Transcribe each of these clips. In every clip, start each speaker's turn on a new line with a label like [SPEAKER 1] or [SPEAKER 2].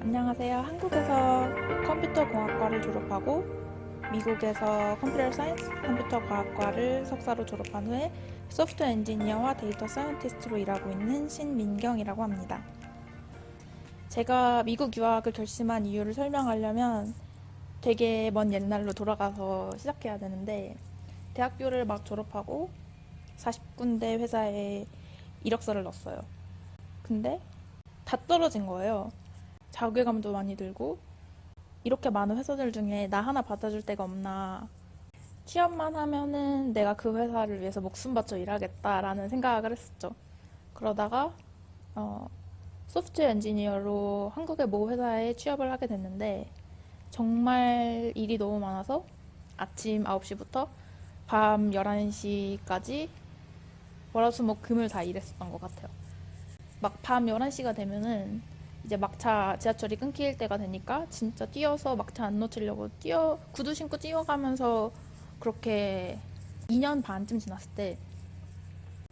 [SPEAKER 1] 안녕하세요. 한국에서 컴퓨터 공학과를 졸업하고 미국에서 컴퓨터 사이언스 컴퓨터 과학과를 석사로 졸업한 후에 소프트웨어 엔지니어와 데이터 사이언티스트로 일하고 있는 신민경이라고 합니다. 제가 미국 유학을 결심한 이유를 설명하려면 되게 먼 옛날로 돌아가서 시작해야 되는데 대학교를 막 졸업하고 40군데 회사에 이력서를 넣었어요. 근데 다 떨어진 거예요. 자괴감도 많이 들고 이렇게 많은 회사들 중에 나 하나 받아줄 데가 없나 취업만 하면은 내가 그 회사를 위해서 목숨 바쳐 일하겠다라는 생각을 했었죠. 그러다가 어, 소프트웨어 엔지니어로 한국의 모 회사에 취업을 하게 됐는데 정말 일이 너무 많아서 아침 9시부터 밤 11시까지 월화수목 금을 다 일했었던 것 같아요. 막 밤 11시가 되면은 이제 막차 지하철이 끊길 때가 되니까 진짜 뛰어서 막차 안 놓치려고 뛰어 구두 신고 뛰어가면서 그렇게 2년 반쯤 지났을 때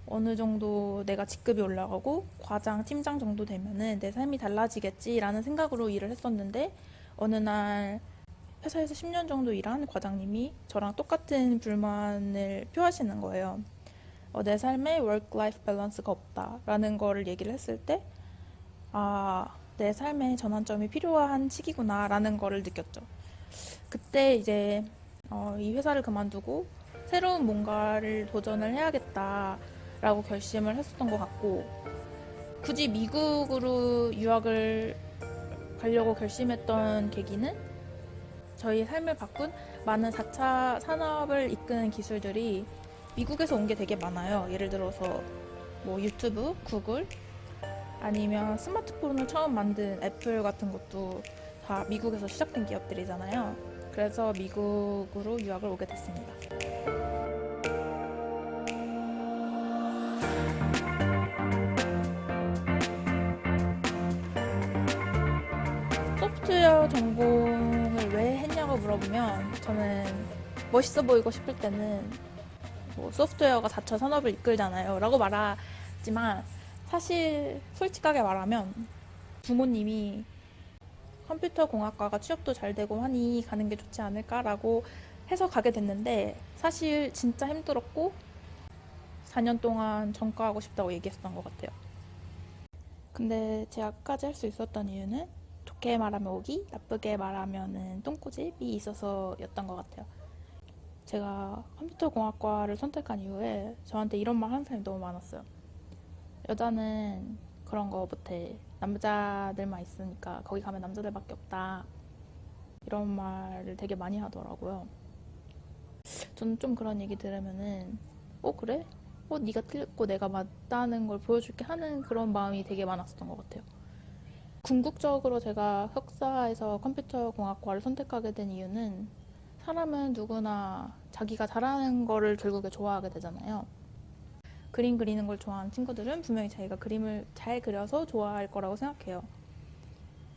[SPEAKER 1] 어느 정도 내가 직급이 올라가고 과장, 팀장 정도 되면은 내 삶이 달라지겠지라는 생각으로 일을 했었는데 어느 날 회사에서 10년 정도 일한 과장님이 저랑 똑같은 불만을 표하시는 거예요. 어, 내 삶에 work-life balance가 없다라는 거를 얘기를 했을 때 아, 내 삶에 전환점이 필요한 시기구나라는 거를 느꼈죠. 그때 이제 어, 이 회사를 그만두고 새로운 뭔가를 도전을 해야겠다라고 결심을 했었던 것 같고 굳이 미국으로 유학을 가려고 결심했던 계기는 저희 삶을 바꾼 많은 4차 산업을 이끄는 기술들이 미국에서 온 게 되게 많아요. 예를 들어서 뭐 유튜브, 구글, 아니면 스마트폰을 처음 만든 애플 같은 것도 다 미국에서 시작된 기업들이잖아요. 그래서 미국으로 유학을 오게 됐습니다. 소프트웨어 전공을 왜 했냐고 물어보면 저는 멋있어 보이고 싶을 때는 뭐 소프트웨어가 4차 산업을 이끌잖아요. 라고 말하지만 사실 솔직하게 말하면 부모님이 컴퓨터 공학과가 취업도 잘 되고 하니 가는 게 좋지 않을까라고 해서 가게 됐는데 사실 진짜 힘들었고 4년 동안 전과하고 싶다고 얘기했었던 것 같아요. 근데 제가까지 할 수 있었던 이유는 좋게 말하면 오기, 나쁘게 말하면은 똥꼬집이 있어서였던 것 같아요. 제가 컴퓨터 공학과를 선택한 이후에 저한테 이런 말 하는 사람이 너무 많았어요. 여자는 그런 거 못해. 남자들만 있으니까 거기 가면 남자들밖에 없다. 이런 말을 되게 많이 하더라고요. 저는 좀 그런 얘기 들으면은 어 그래? 어 네가 틀렸고 내가 맞다는 걸 보여줄게 하는 그런 마음이 되게 많았었던 것 같아요. 궁극적으로 제가 석사에서 컴퓨터 공학과를 선택하게 된 이유는 사람은 누구나 자기가 잘하는 거를 결국에 좋아하게 되잖아요. 그림 그리는 걸 좋아하는 친구들은 분명히 자기가 그림을 잘 그려서 좋아할 거라고 생각해요.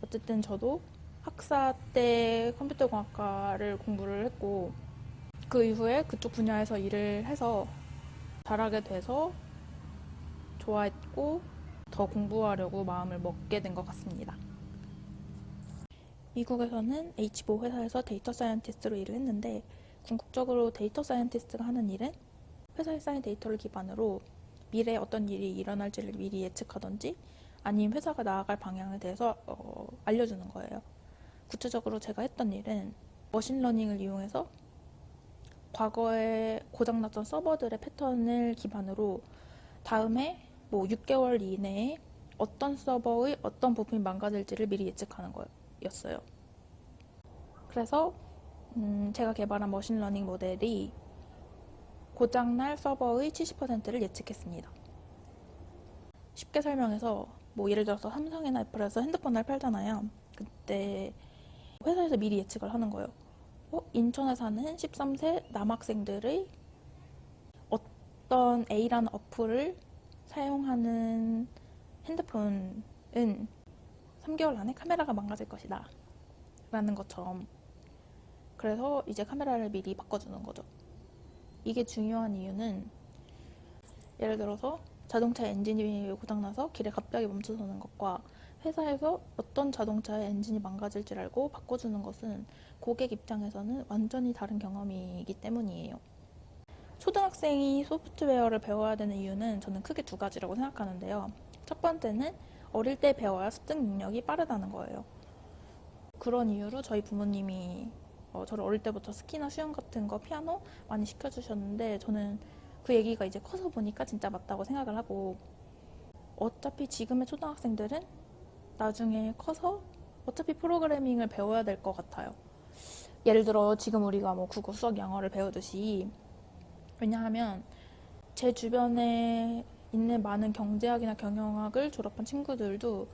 [SPEAKER 1] 어쨌든 저도 학사 때 컴퓨터 공학과를 공부를 했고 그 이후에 그쪽 분야에서 일을 해서 잘하게 돼서 좋아했고 더 공부하려고 마음을 먹게 된 것 같습니다. 미국에서는 H5 회사에서 데이터 사이언티스트로 일을 했는데 궁극적으로 데이터 사이언티스트가 하는 일은 회사에 쌓인 데이터를 기반으로 미래에 어떤 일이 일어날지를 미리 예측하던지 아니면 회사가 나아갈 방향에 대해서 어, 알려주는 거예요. 구체적으로 제가 했던 일은 머신러닝을 이용해서 과거에 고장났던 서버들의 패턴을 기반으로 다음에 뭐 6개월 이내에 어떤 서버의 어떤 부분이 망가질지를 미리 예측하는 거 였어요. 그래서 음, 제가 개발한 머신러닝 모델이 고장날 서버의 70%를 예측했습니다. 쉽게 설명해서 뭐 예를 들어서 삼성이나 애플에서 핸드폰을 팔잖아요. 그때 회사에서 미리 예측을 하는 거예요. 어, 인천에 사는 13세 남학생들의 어떤 A라는 어플을 사용하는 핸드폰은 3개월 안에 카메라가 망가질 것이다. 라는 것처럼. 그래서 이제 카메라를 미리 바꿔주는 거죠. 이게 중요한 이유는 예를 들어서 자동차 엔진이 고장나서 길에 갑자기 멈춰서는 것과 회사에서 어떤 자동차의 엔진이 망가질 줄 알고 바꿔주는 것은 고객 입장에서는 완전히 다른 경험이기 때문이에요. 초등학생이 소프트웨어를 배워야 되는 이유는 저는 크게 두 가지라고 생각하는데요. 첫 번째는 어릴 때 배워야 습득 능력이 빠르다는 거예요. 그런 이유로 저희 부모님이 어, 저를 어릴 때부터 스키나 수영 같은 거 피아노 많이 시켜주셨는데 저는 그 얘기가 이제 커서 보니까 진짜 맞다고 생각을 하고 어차피 지금의 초등학생들은 나중에 커서 어차피 프로그래밍을 배워야 될 것 같아요. 예를 들어 지금 우리가 뭐 국어, 수학, 영어를 배우듯이 왜냐하면 제 주변에 있는 많은 경제학이나 경영학을 졸업한 친구들도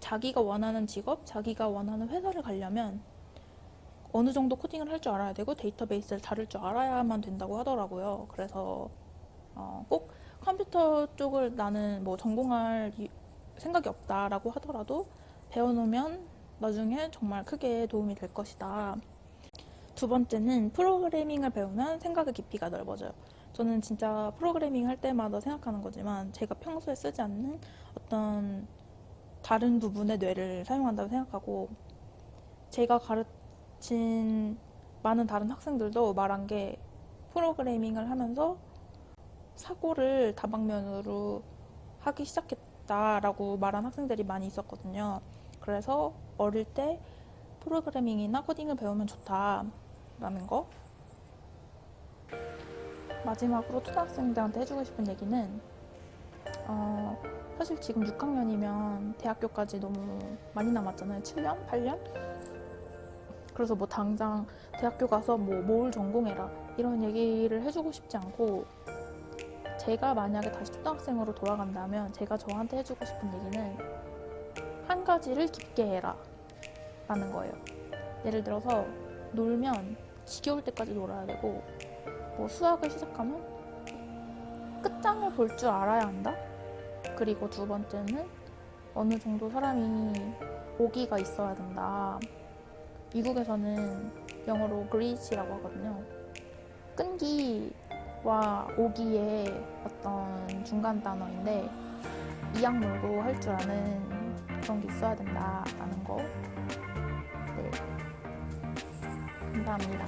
[SPEAKER 1] 자기가 원하는 직업, 자기가 원하는 회사를 가려면 어느 정도 코딩을 할 줄 알아야 되고 데이터베이스를 다룰 줄 알아야만 된다고 하더라고요. 그래서 어, 꼭 컴퓨터 쪽을 나는 뭐 전공할 이- 생각이 없다라고 하더라도 배워놓으면 나중에 정말 크게 도움이 될 것이다. 두 번째는 프로그래밍을 배우면 생각의 깊이가 넓어져요. 저는 진짜 프로그래밍 할 때마다 생각하는 거지만 제가 평소에 쓰지 않는 어떤 다른 부분의 뇌를 사용한다고 생각하고 제가 가르친 많은 다른 학생들도 말한 게 프로그래밍을 하면서 사고를 다방면으로 하기 시작했다라고 말한 학생들이 많이 있었거든요. 그래서 어릴 때 프로그래밍이나 코딩을 배우면 좋다라는 거. 마지막으로 초등학생들한테 해주고 싶은 얘기는 어, 사실 지금 6학년이면 대학교까지 너무 많이 남았잖아요. 7년? 8년? 그래서 뭐 당장 대학교 가서 뭐 뭘 전공해라 이런 얘기를 해주고 싶지 않고 제가 만약에 다시 초등학생으로 돌아간다면 제가 저한테 해주고 싶은 얘기는 한 가지를 깊게 해라 라는 거예요. 예를 들어서 놀면 지겨울 때까지 놀아야 되고 뭐 수학을 시작하면 끝장을 볼 줄 알아야 한다. 그리고 두 번째는 어느 정도 사람이 오기가 있어야 된다. 미국에서는 영어로 그리치라고 하거든요. 끈기와 오기의 어떤 중간 단어인데 이악물고 할 줄 아는 그런 게 있어야 된다라는 거. 네. 감사합니다.